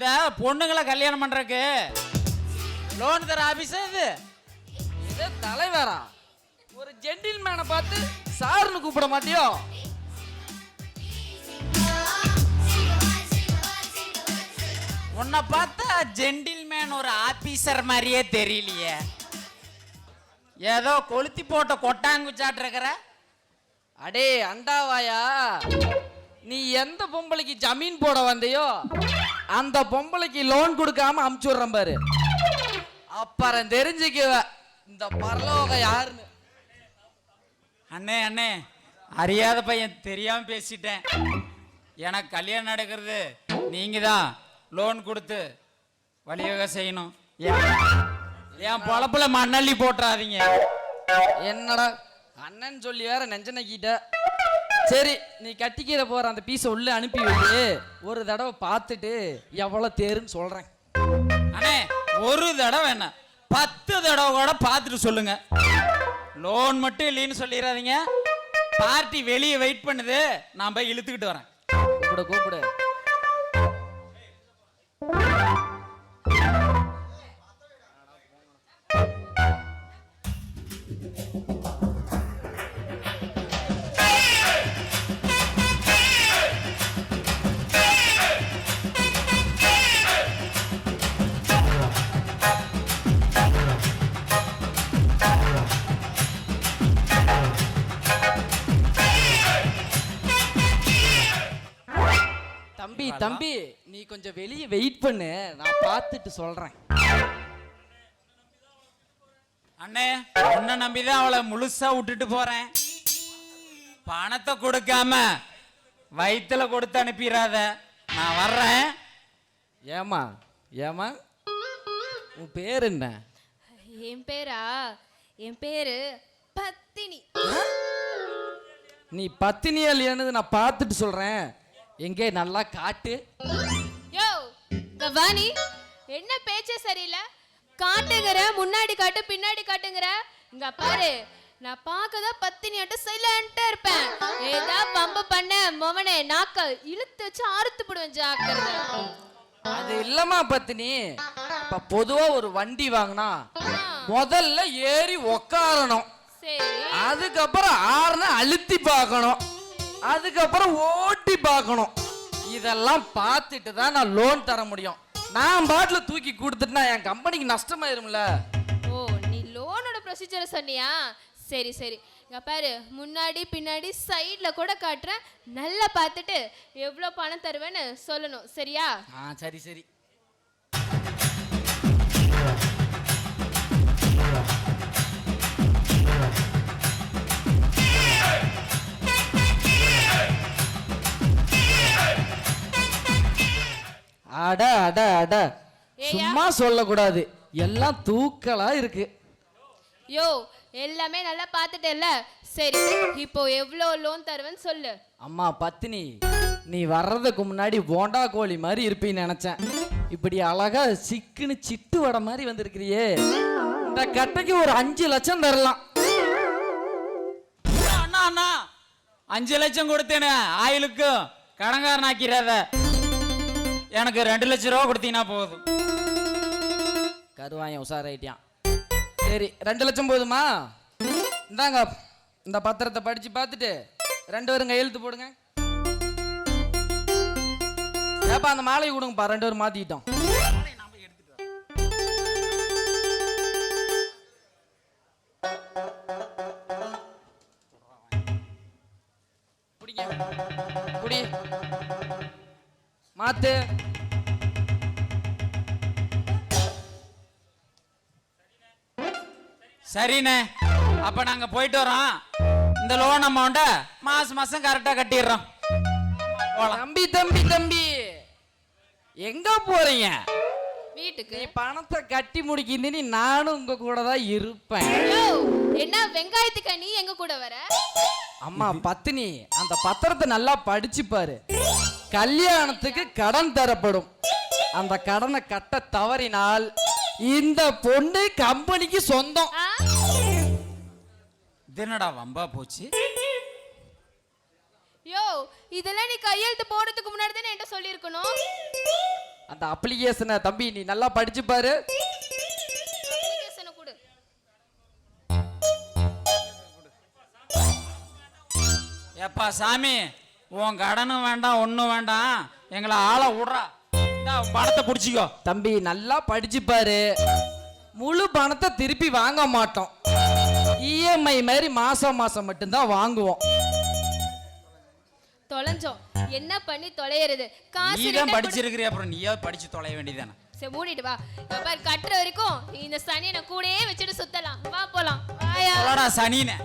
பொண்ணுங்களை கல்யாணம் பண்றதுக்கு லோன் தர ஆபீஸா இது? இதே தலைவரா? ஒரு ஜென்டில் மேனை பார்த்து சார்னு கூப்பிட மாட்டியோ? உன்னை பார்த்தா ஜென்டில்மேன் ஒரு ஆபீசர் மாதிரியே தெரியலையே. ஏதோ கொளுத்தி போட்ட கொட்டாங்குச்சாட்டு இருக்கிற அடே அண்டாவாயா? நீ எந்த பொம்பளைக்கு ஜமீன் போட வந்தியோ? அந்த பொம்பளைக்கு லோன் கொடுக்காம அமுச்சு விடுறேன் பாரு. அப்புறம் தெரிஞ்சுக்குவ இந்த பரலோகம் யாருன்னு. அண்ணே அண்ணே அறியாத பையன் தெரியாம பேசிட்டேன். எனக்கு கல்யாணம் நடக்கிறது நீங்க தான் லோன் கொடுத்து வழிவகை செய்யணும். என் பொழப்புல மண்ணள்ளி போட்டுறாதீங்க. என்னடா அண்ணன் சொல்லி வேற நெஞ்ச நக்கிட்ட. சரி நீ கட்டிக்கிற போற அந்த பீஸை உள்ள அனுப்பி வை ஒரு தடவை பார்த்துட்டு எவ்வளவு தேருன்னு சொல்றேன். அண்ணே ஒரு தடவை என்ன? பத்து தடவை கூட பார்த்துட்டு சொல்லுங்க. லோன் மட்டும் இல்லைன்னு சொல்லிடாதீங்க. பார்ட்டி வெளியே வெயிட் பண்ணுது. நான் போய் இழுத்துக்கிட்டு வரேன். கூப்பிடு கூப்பிடு. தம்பி நீ கொஞ்சம் வெளியே வெயிட் பண்ணு. நான் பார்த்துட்டு சொல்றேன். அண்ணே உன்னை நம்பிதான் அவளை முழுசா விட்டுட்டு போறேன். பணத்தை கொடுக்காம வயித்துல கொடுத்து அனுப்பிடாத. நான் வர்றேன். ஏமா ஏமா உன் பேர் என்ன? என் பேரா? என் பேரு பத்தினி. நீ பத்தினியா இல்லையானது நான் பார்த்துட்டு சொல்றேன். எங்கே நல்லா காட்டு? யோ கவானி என்ன பேச்சே சரியில்லை? காட்டுங்கிற முன்னாடி காட்டு பின்னாடி காட்டுங்கிற. இங்க பாரு நான் பார்க்கதான் பத்தினியாட்டம் சைலண்டா இருப்பேன். ஏதா பம்பு பண்ண மொவனே நாக்க இழுத்து வச்சு அறுத்து போடுவேன் ஜாக்கிரதை. அது இல்லம்மா பத்தினி. இப்ப பொதுவா ஒரு வண்டி வாங்கினா முதல்ல ஏறி உக்காரணும். சரி. அதுக்கப்புறம் ஆறுன அழுத்தி பார்க்கணும். அதுக்கப்புறம் பார்க்கணும். இதெல்லாம் பார்த்துட்டு தான் நான் லோன் தர முடியும். நான் பாட்டில் தூக்கி கொடுத்துட்டுனா என் கம்பெனிக்கு நஷ்டமாயிரும்ல. ஓ நீ லோனோட ப்ரொசீஜரை சொன்னியா? சரி சரி. இங்க பாரு முன்னாடி பின்னாடி சைடுல கூட காட்டுறேன். நல்லா பார்த்துட்டு எவ்வளோ பணம் தருவேன்னு சொல்லணும். சரியா? ஆ சரி சரி. அட அட. சும்மா சொல்லக்கூடாது. எல்லாம் தூக்கலா இருக்கு. யோ எல்லாமே நல்லா பார்த்துட்டேல்ல? சரி இப்போ எவ்வளோ லோன் தருவேன்னு சொல்லு. அம்மா பத்தினி நீ வர்றதுக்கு முன்னாடி போண்டா கோழி மாதிரி இருப்பீன்னு நினைச்சேன். இப்படி அழகா சிக்குன்னு சிட்டு வடை மாதிரி வந்திருக்கிறியே. இந்த கட்டைக்கு ஒரு அஞ்சு லட்சம் தரலாம். அண்ணா அண்ணா. அஞ்சு லட்சம் கொடுத்தேனே ஆயிலுக்கும் கடங்காரன் ஆக்கிறாத எனக்கு ரெண்டு லட்சம் ரூபா கொடுத்தீங்கன்னா போதும். கருவாயன் உஷாராயிட்டியான் சரி ரெண்டு லட்சம் போதுமா? இந்தாங்க இந்த பத்திரத்தை படிச்சு பார்த்துட்டு ரெண்டு பேரும் கையெழுத்து போடுங்க. ஏப்பா அந்த மாலையை கொடுங்கப்பா ரெண்டு பேரும் மாத்திக்கிட்டோம். குடி. மாத்து. சரிண்ணே. அப்ப நாங்க போயிட்டு வரோம். இந்த லோன் அமௌண்ட மாசம் மாசம் கரெக்டா கட்டிடுறோம். தம்பி தம்பி தம்பி. எங்க போறீங்க? வீட்டுக்கு. நீ பணத்தை கட்டி முடிக்கின்னு நானும் உங்க கூட தான் இருப்பேன். என்ன வெங்காயத்துக்கு நீ எங்க கூட வர? அம்மா பத்தினி அந்த பத்திரத்தை நல்லா படிச்சு பாரு. கல்யாணத்துக்கு கடன் தரப்படும். அந்த கடனை கட்ட தவறினால் இந்த பொண்ணு கம்பெனிக்கு சொந்தம். என்னடா வம்பா போச்சு? யோ இதெல்லாம் நீ கையெழுத்து போடுறதுக்கு முன்னாடி தானே என்கிட்ட சொல்லியிருக்கணும். அந்த அப்ளிகேஷனை தம்பி நீ நல்லா படிச்சு பாரு. எப்பா சாமி உன் கடனும் வேண்டாம் ஒன்றும் வேண்டாம். எங்களை ஆளை விட்றா. பணத்தை பிடிச்சிக்கோ. தம்பி நல்லா படிச்சு பாரு. முழு பணத்தை திருப்பி வாங்க மாட்டோம். இஎம்ஐ மாதிரி மாசம் மாசம் மட்டும்தான் வாங்குவோம். தொலைஞ்சோம். என்ன பண்ணி தொலையறது? காசு நீ தான். படிச்சிருக்கிறிய அப்புறம் நீயா படிச்சு தொலைய வேண்டியதானே சரி மூடிட்டு வா. பாரு கட்டுற வரைக்கும் இந்த சனியை நான் கூடயே வச்சுட்டு சுத்தலாம். வா போலாம். வாயா. சனின்னு